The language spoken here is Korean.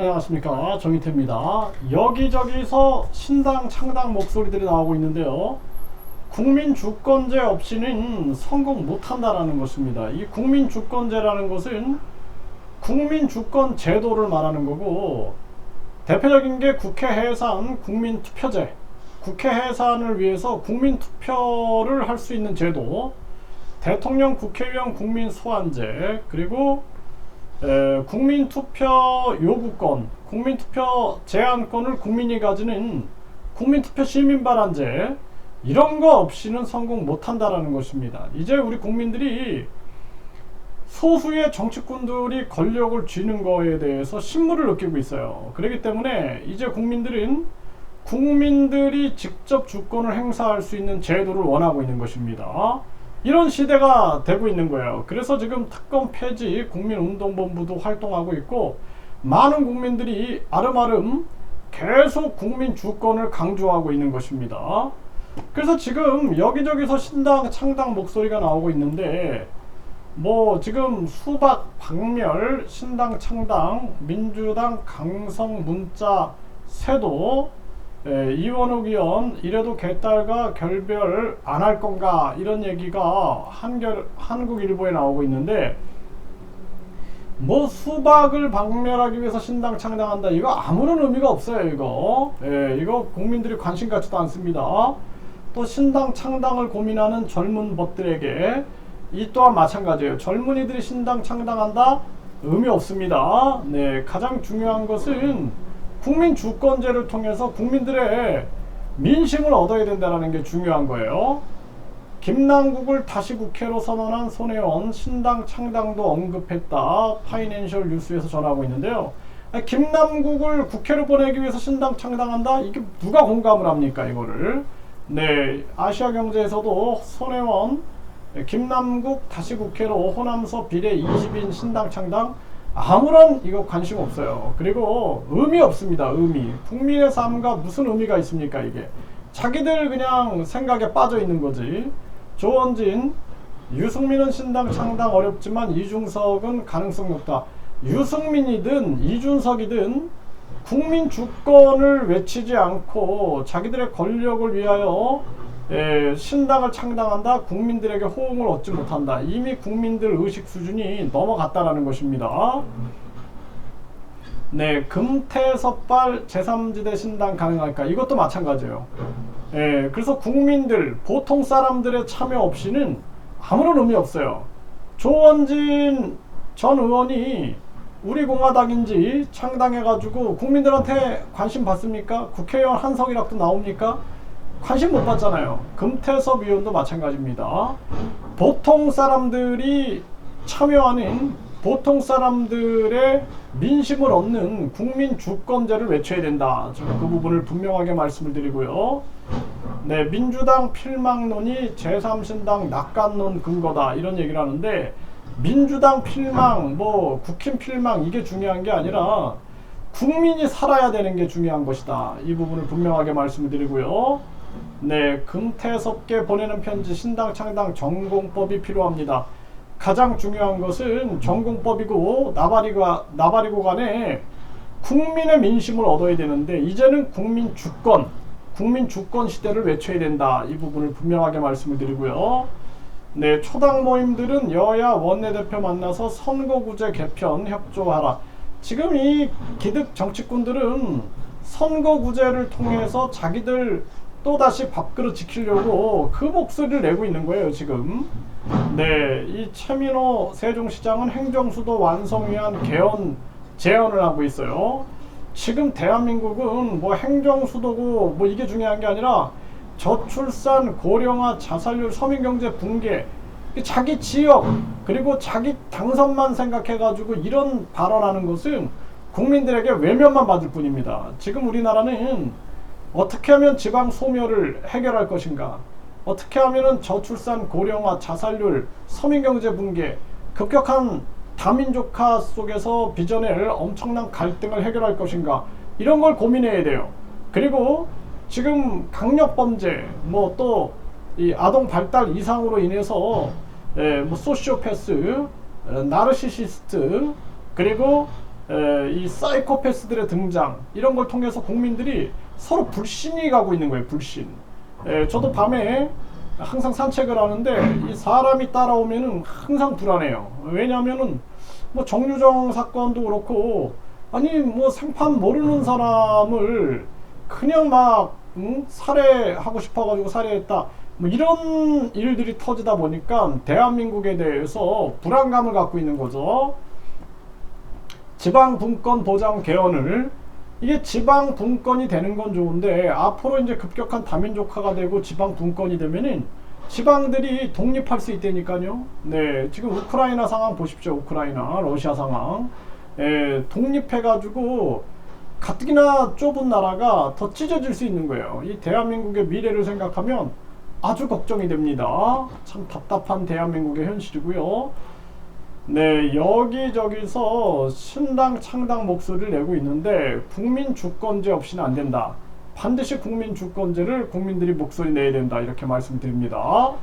안녕하십니까 정희태입니다. 여기저기서 신당 창당 목소리들이 나오고 있는데요. 국민 주권제 없이는 성공 못한다라는 것입니다. 이 국민 주권제라는 것은 국민 주권 제도를 말하는 거고 대표적인 게 국회 해산 국민 투표제. 국회 해산을 위해서 국민 투표를 할 수 있는 제도. 대통령 국회의원 국민 소환제 그리고 에, 국민투표 요구권, 국민투표 제한권을 국민이 가지는 국민투표 시민발안제 이런 거 없이는 성공 못한다라는 것입니다. 이제 우리 국민들이 소수의 정치꾼들이 권력을 쥐는 거에 대해서 신물을 느끼고 있어요. 그렇기 때문에 이제 국민들은 국민들이 직접 주권을 행사할 수 있는 제도를 원하고 있는 것입니다. 이런 시대가 되고 있는 거예요. 그래서 지금 특검 폐지 국민운동본부도 활동하고 있고 많은 국민들이 아름아름 계속 국민 주권을 강조하고 있는 것입니다. 그래서 지금 여기저기서 신당 창당 목소리가 나오고 있는데 뭐 지금 수박 박멸 신당 창당 민주당 강성 문자 세도 예, 이원욱 의원 이래도 개딸과 결별 안 할 건가 이런 얘기가 한결 한국일보에 나오고 있는데 뭐 수박을 박멸하기 위해서 신당 창당한다. 이거 아무런 의미가 없어요 이거. 예, 이거 국민들이 관심 갖지도 않습니다. 또 신당 창당을 고민하는 젊은 법들에게 이 또한 마찬가지예요. 젊은이들이 신당 창당한다? 의미 없습니다. 네 가장 중요한 것은 국민 주권제를 통해서 국민들의 민심을 얻어야 된다는 게 중요한 거예요. 김남국을 다시 국회로 선언한 손혜원 신당 창당도 언급했다. 파이낸셜 뉴스에서 전하고 있는데요. 김남국을 국회로 보내기 위해서 신당 창당한다? 이게 누가 공감을 합니까, 이거를? 네, 아시아 경제에서도 손혜원, 김남국 다시 국회로 호남서 비례 20인 신당 창당 아무런 이거 관심 없어요. 그리고 의미 없습니다. 의미. 국민의 삶과 무슨 의미가 있습니까 이게. 자기들 그냥 생각에 빠져 있는 거지. 조원진, 유승민은 신당 창당 어렵지만 이중석은 가능성 높다. 유승민이든 이준석이든 국민 주권을 외치지 않고 자기들의 권력을 위하여 예, 신당을 창당한다. 국민들에게 호응을 얻지 못한다. 이미 국민들 의식 수준이 넘어갔다라는 것입니다. 네, 금태섭발 제3지대 신당 가능할까? 이것도 마찬가지예요. 예, 그래서 국민들, 보통 사람들의 참여 없이는 아무런 의미 없어요. 조원진 전 의원이 우리 공화당인지 창당해가지고 국민들한테 관심 받습니까? 국회의원 한석이라도 나옵니까? 관심 못 받잖아요. 금태섭 위원도 마찬가지입니다. 보통 사람들이 참여하는 보통 사람들의 민심을 얻는 국민 주권제를 외쳐야 된다. 그 부분을 분명하게 말씀을 드리고요. 네, 민주당 필망론이 제3신당 낙관론 근거다. 이런 얘기를 하는데 민주당 필망, 뭐 국힘 필망 이게 중요한 게 아니라 국민이 살아야 되는 게 중요한 것이다. 이 부분을 분명하게 말씀을 드리고요. 네, 금태섭께 보내는 편지 신당 창당 전공법이 필요합니다. 가장 중요한 것은 전공법이고 나발이가 나발이고 간에 국민의 민심을 얻어야 되는데 이제는 국민 주권, 국민 주권 시대를 외쳐야 된다. 이 부분을 분명하게 말씀을 드리고요. 네, 초당 모임들은 여야 원내대표 만나서 선거구제 개편 협조하라. 지금 이 기득 정치꾼들은 선거구제를 통해서 자기들 또다시 밥그릇 지키려고 그 목소리를 내고 있는 거예요, 지금. 네, 이 최민호 세종시장은 행정수도 완성 위한 개헌 제언을 하고 있어요. 지금 대한민국은 뭐 행정수도고 뭐 이게 중요한 게 아니라 저출산, 고령화, 자살률, 서민경제 붕괴, 자기 지역 그리고 자기 당선만 생각해가지고 이런 발언하는 것은 국민들에게 외면만 받을 뿐입니다. 지금 우리나라는 어떻게 하면 지방 소멸을 해결할 것인가? 어떻게 하면 저출산, 고령화, 자살률, 서민경제 붕괴, 급격한 다민족화 속에서 빚어낼 엄청난 갈등을 해결할 것인가? 이런 걸 고민해야 돼요. 그리고 지금 강력 범죄, 뭐 또 이 아동 발달 이상으로 인해서 예, 뭐 소시오패스, 나르시시스트, 그리고 에, 이 사이코패스들의 등장 이런 걸 통해서 국민들이 서로 불신이 가고 있는 거예요. 불신. 에, 저도 밤에 항상 산책을 하는데 이 사람이 따라오면은 항상 불안해요. 왜냐하면은 뭐 정유정 사건도 그렇고 아니 뭐 생판 모르는 사람을 그냥 막 응? 살해하고 싶어가지고 살해했다. 뭐 이런 일들이 터지다 보니까 대한민국에 대해서 불안감을 갖고 있는 거죠. 지방 분권 보장 개헌을 이게 지방 분권이 되는 건 좋은데 앞으로 이제 급격한 다민족화가 되고 지방 분권이 되면은 지방들이 독립할 수 있다니까요. 네, 지금 우크라이나 상황 보십시오. 우크라이나, 러시아 상황. 예, 독립해가지고 가뜩이나 좁은 나라가 더 찢어질 수 있는 거예요. 이 대한민국의 미래를 생각하면 아주 걱정이 됩니다. 참 답답한 대한민국의 현실이고요. 네, 여기저기서 신당 창당 목소리를 내고 있는데 국민 주권제 없이는 안 된다. 반드시 국민 주권제를 국민들이 목소리 내야 된다. 이렇게 말씀드립니다.